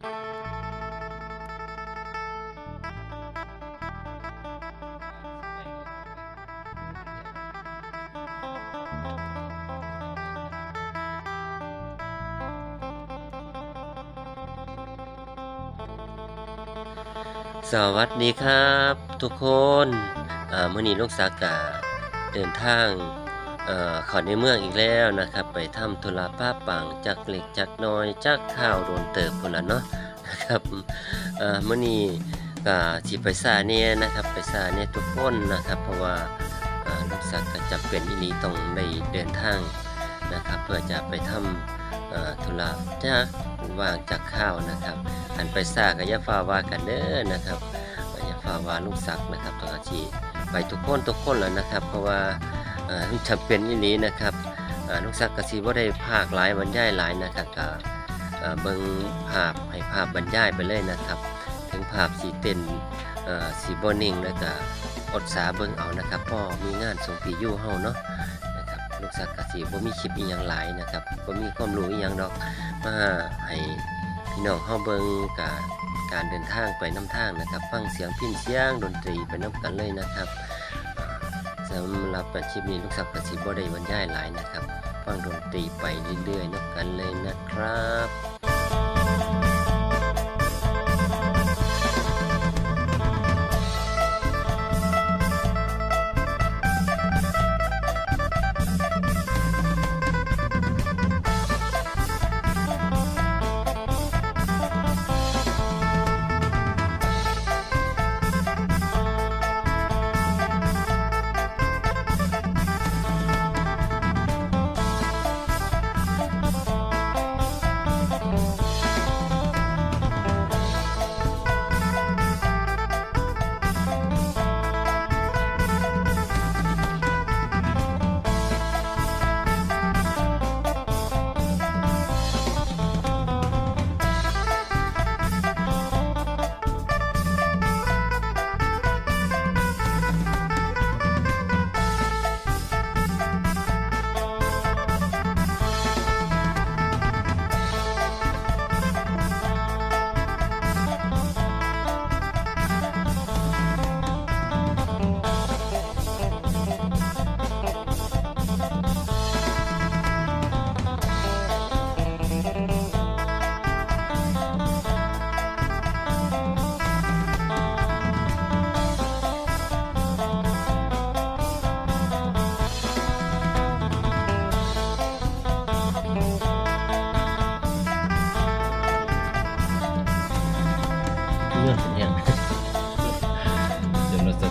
สวัสดีครับ ทุกคน อ่ามื่อนี้ลูกสากาเดินทาง ขอในเมืองอีกแล้วนะครับ ไปทำธุระป้าปังจากเหล็กจากน้อยจากข้าวโดนเติบคนละเนาะนะครับอ่ามื่อนี้ก็สิไปซาเนี่ยนะครับ ไปซาเนี่ยทุกคนนะครับ เพราะว่าลูกสากาจะเป็นอีหลีต้องได้เดินทางนะครับ เพื่อจะไปทำธุระจากวางจากข้าวนะครับหันไปซากับยาฟาวากันเด้อนะครับยาฟาวาลุงศักนะครับต้องอาชีไปทุกคนทุกคนแล้วนะครับ เพราะว่า เอ่อจำเป็นอีนี้นะครับเอ่อลุงศักก็สิบ่ได้ภาคหลายบรรยายหลายนะครับก็เอ่อเบิ่งภาพให้ภาพบรรยายไปเลยนะครับ ถึงภาพสีเต้นสีบ่นิ่งแล้วก็อดสาเบิ่งเอานะครับพ่อมีงานส่งปียู่เฮาเนาะนะครับลูกศักก็สิบ่มีคลิปอีหยังหลายนะครับบ่มีความรู้อีหยังดอกมาให้พี่น้องเฮาเบิงกาการเดินทางไปน้ำทางนะครับ ฟังเสียงพินเสียงดนตรีไปน้ำกันเลยนะครับ สำหรับอาชีพนี้ลูกศักดิ์กสิบ่ได้บรรยายหลายนะครับ ฟังดนตรีไปเรื่อยๆนับกันเลยนะครับ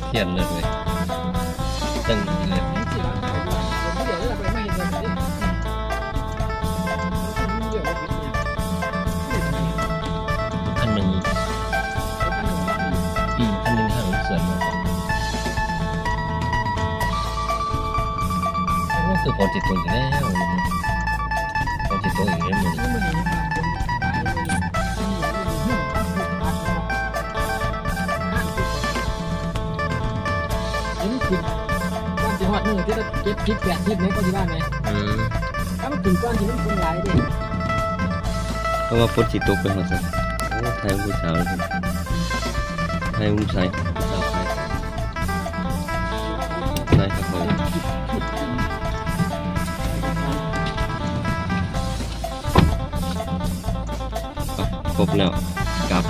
เราสะเทียนเลยเลยตึงเลยอันหนึ่งอืมอันหนึ่งห่างส่วนมากก็คือพอจิตตรงอยู่แล้วพอจิตตรงอยู่แล้วมัน นจะหอดมือที่จะเก็บพริกแปดทิศไหมก็ที่บ้านไหมอืมถ้ามันถึงก้อนที่มันคนหลายดิเพราะว่าพอจิตตกเป็นหัวสัตว์โอ้ไทยผู้สาวเลยครับไทยผู้ชายผู้สาวไทยไทยครับผมครบแล้วกลับ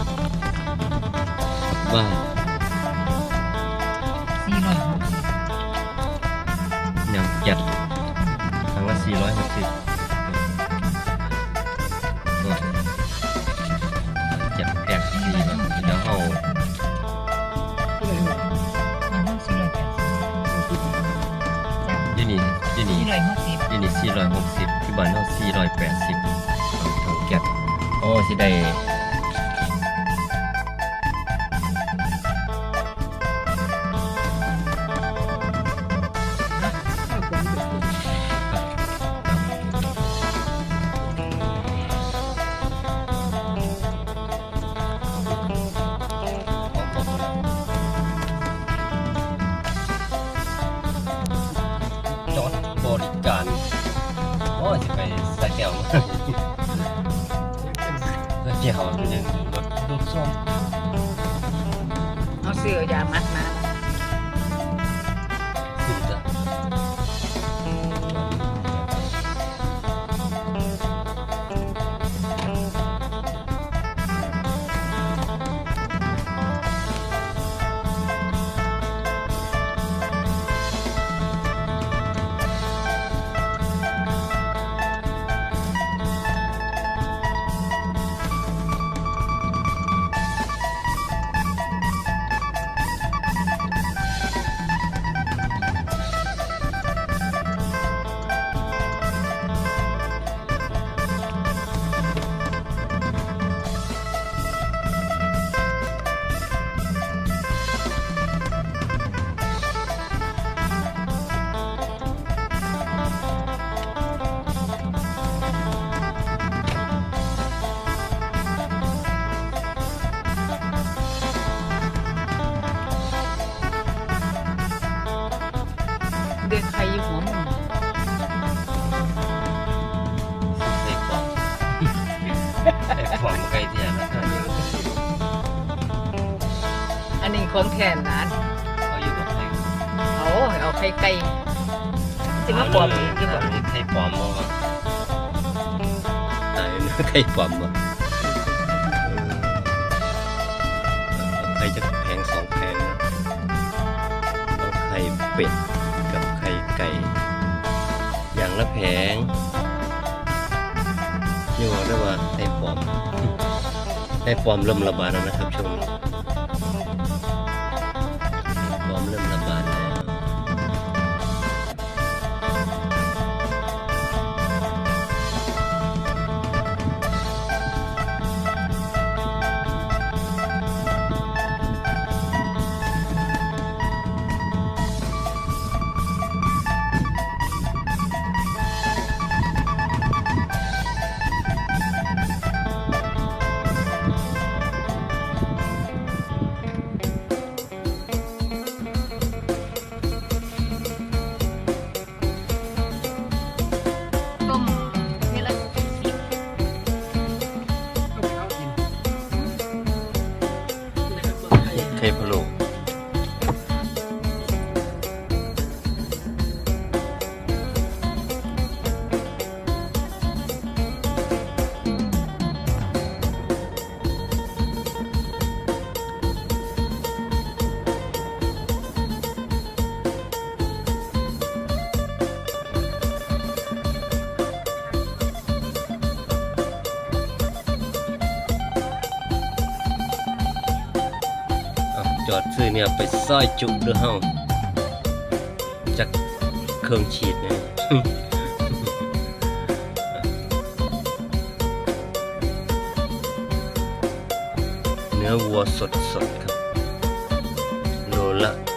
บ้าน 180โตเกียบโอ้สิได้ ถรถส้มเอาเสืออยามัดมา ไอ้ปอมไก่เทียนนะครับอันนี้ของแทนนะเอาอยู่กับใครเอาเอาไข่ไก่สิมาปลอมอีกที่บ่ไข่ปลอมบ่วะตายนะไข่ปลอมบ่ไข่จะแพงสองแพงนะเอาไข่เป็ดกับไข่ไก่ อย่างละแผง ยังบอกได้ว่าไข่ปลอมไข่ปลอมเริ่มระบาดแล้วนะครับช่วงนี้ไข่ปลอมเริ่มระ จอดซื้อเนี่ยไปซอยจุเด้วยเฮาจากเครื่องฉีดเนี่ยเนื้อวัวสดๆครับโลละ